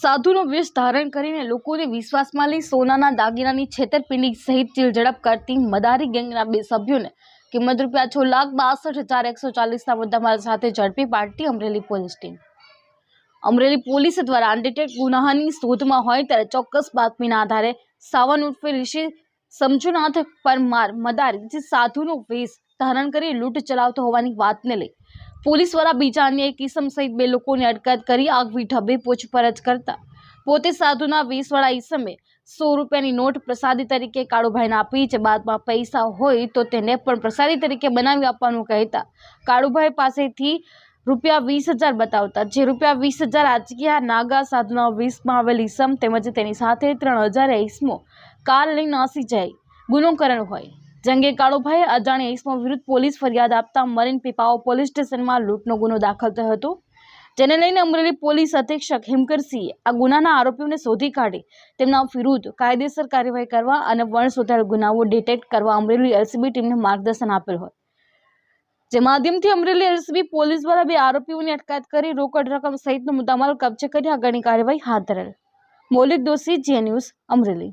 સાધુનો વેશ ધારણ કરીને લોકોને વિશ્વાસમાં લઈ સોનાના દાગીનાની છેતરપિંડી સહિત ચીલઝડપ કરતી મદારી ગેંગના બે સભ્યોને કિંમત રૂપિયા છ લાખ બાસઠ હજાર એકસો ચાલીસના મુદ્દામાલ સાથે ઝડપી પાડતી Amreli police team. Amreli police દ્વારા અનડિટેક્ટ ગુનાની શોધમાં હોય ત્યારે ચોક્કસ બાતમીના આધારે સાવન ઉર્ફે ઋષિ સમજુનાથ પરમાર મદારી, જે સાધુનો વેશ ધારણ કરી લૂંટ ચલાવતો હોવાની વાતને લઈ પોલીસ દ્વારા બીજા અન્ય એક ઈસમ સહિત બે લોકોની અટકાયત કરી આગવી ઢબે પૂછપરછ કરતા. પોતે સાધુના વીસવાળા ઈસમે સો રૂપિયાની નોટ પ્રસાદી તરીકે કાળુભાઈને આપી જે બાદમાં પૈસા હોય તો તેને પણ પ્રસાદી તરીકે બનાવી આપવાનું કહેતા. કાળુભાઈ પાસેથી રૂપિયા વીસ હજાર બતાવતા, જે રૂપિયા વીસ હજાર આજકીયા નાગા સાધુના વીસમાં આવેલ ઈસમ તેમજ તેની સાથે ત્રણ હજાર ઈસમો કાર લઈ નાસી જાય, ગુનો કરણ હોય. જંગે કાળુભાઈ અજાણ્યા ઈસમો વિરુદ્ધ પોલીસ ફરિયાદ આપતા મરીન પીપાઓ પોલીસ સ્ટેશનમાં લૂંટનો ગુનો દાખલ થયો હતો. જેને લઈને અમરેલી પોલીસ અધિક્ષક હિમકરસિંહે આ ગુનાના આરોપીઓને શોધી કાઢી. તેમના વિરુદ્ધ કાયદેસર કાર્યવાહી કરવા અને વણ શોધાયેલ ગુનાઓ ડિટેક્ટ કરવા અમરેલી એલસીબી ટીમને માર્ગદર્શન આપેલ હોય. જે માધ્યમથી અમરેલી એલસીબી પોલીસ દ્વારા બે આરોપીઓની અટકાયત કરી રોકડ રકમ સહિતનો મુદ્દામાલ કબજે કરી આગળની કાર્યવાહી હાથ ધરેલ. મૌલિક દોશી, જે ન્યૂઝ અમરેલી.